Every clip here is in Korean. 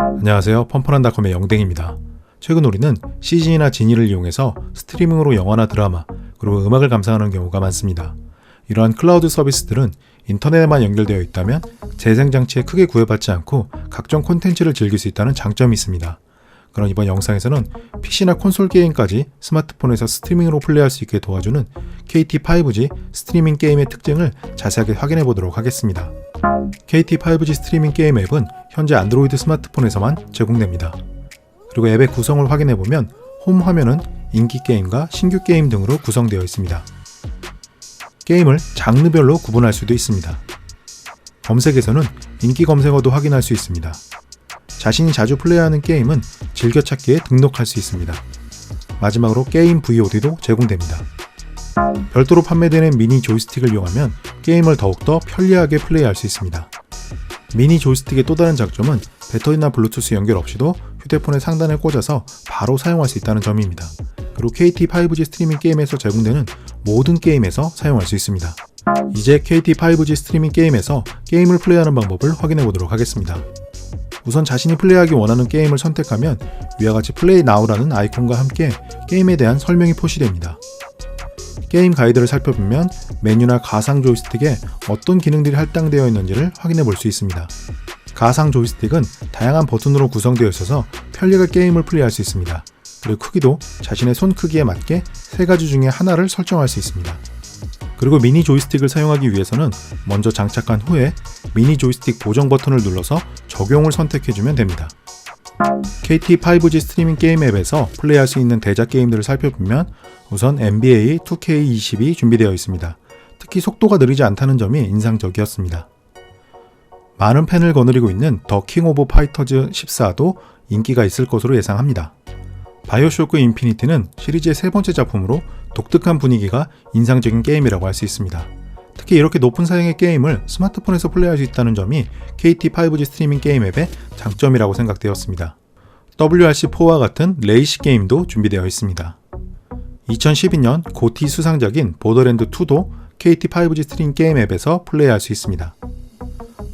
안녕하세요. 펌펀한닷컴의 영댕입니다. 최근 우리는 CG나 지니를 이용해서 스트리밍으로 영화나 드라마, 그리고 음악을 감상하는 경우가 많습니다. 이러한 클라우드 서비스들은 인터넷에만 연결되어 있다면 재생 장치에 크게 구애받지 않고 각종 콘텐츠를 즐길 수 있다는 장점이 있습니다. 그럼 이번 영상에서는 PC나 콘솔 게임까지 스마트폰에서 스트리밍으로 플레이할 수 있게 도와주는 KT5G 스트리밍 게임의 특징을 자세하게 확인해 보도록 하겠습니다. KT5G 스트리밍 게임 앱은 현재 안드로이드 스마트폰에서만 제공됩니다. 그리고 앱의 구성을 확인해 보면 홈 화면은 인기 게임과 신규 게임 등으로 구성되어 있습니다. 게임을 장르별로 구분할 수도 있습니다. 검색에서는 인기 검색어도 확인할 수 있습니다. 자신이 자주 플레이하는 게임은 즐겨찾기에 등록할 수 있습니다. 마지막으로 게임 VOD도 제공됩니다. 별도로 판매되는 미니 조이스틱을 이용하면 게임을 더욱더 편리하게 플레이할 수 있습니다. 미니 조이스틱의 또 다른 장점은 배터리나 블루투스 연결 없이도 휴대폰의 상단에 꽂아서 바로 사용할 수 있다는 점입니다. 그리고 KT5G 스트리밍 게임에서 제공되는 모든 게임에서 사용할 수 있습니다. 이제 KT5G 스트리밍 게임에서 게임을 플레이하는 방법을 확인해 보도록 하겠습니다. 우선 자신이 플레이하기 원하는 게임을 선택하면 위와 같이 플레이 나우라는 아이콘과 함께 게임에 대한 설명이 표시됩니다. 게임 가이드를 살펴보면 메뉴나 가상 조이스틱에 어떤 기능들이 할당되어 있는지를 확인해 볼 수 있습니다. 가상 조이스틱은 다양한 버튼으로 구성되어 있어서 편리하게 게임을 플레이할 수 있습니다. 그리고 크기도 자신의 손 크기에 맞게 세 가지 중에 하나를 설정할 수 있습니다. 그리고 미니 조이스틱을 사용하기 위해서는 먼저 장착한 후에 미니 조이스틱 보정 버튼을 눌러서 적용을 선택해주면 됩니다. KT5G 스트리밍 게임 앱에서 플레이할 수 있는 대작 게임들을 살펴보면 우선 NBA 2K22 준비되어 있습니다. 특히 속도가 느리지 않다는 점이 인상적이었습니다. 많은 팬을 거느리고 있는 더 킹 오브 파이터즈 14도 인기가 있을 것으로 예상합니다. 바이오쇼크 인피니티는 시리즈의 세 번째 작품으로 독특한 분위기가 인상적인 게임이라고 할 수 있습니다. 특히 이렇게 높은 사양의 게임을 스마트폰에서 플레이할 수 있다는 점이 KT5G 스트리밍 게임 앱의 장점이라고 생각되었습니다. WRC4와 같은 레이시 게임도 준비되어 있습니다. 2012년 고티 수상작인 보더랜드 2도 KT5G 스트리밍 게임 앱에서 플레이할 수 있습니다.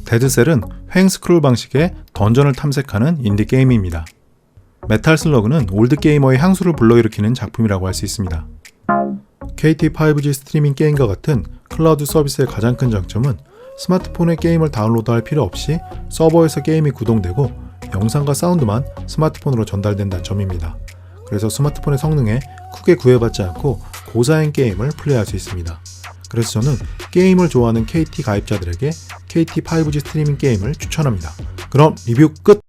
데드셀은 횡 스크롤 방식의 던전을 탐색하는 인디 게임입니다. 메탈 슬러그는 올드 게이머의 향수를 불러일으키는 작품이라고 할 수 있습니다. KT5G 스트리밍 게임과 같은 클라우드 서비스의 가장 큰 장점은 스마트폰에 게임을 다운로드할 필요 없이 서버에서 게임이 구동되고 영상과 사운드만 스마트폰으로 전달된다는 점입니다. 그래서 스마트폰의 성능에 크게 구애받지 않고 고사양 게임을 플레이할 수 있습니다. 그래서 저는 게임을 좋아하는 KT 가입자들에게 KT5G 스트리밍 게임을 추천합니다. 그럼 리뷰 끝!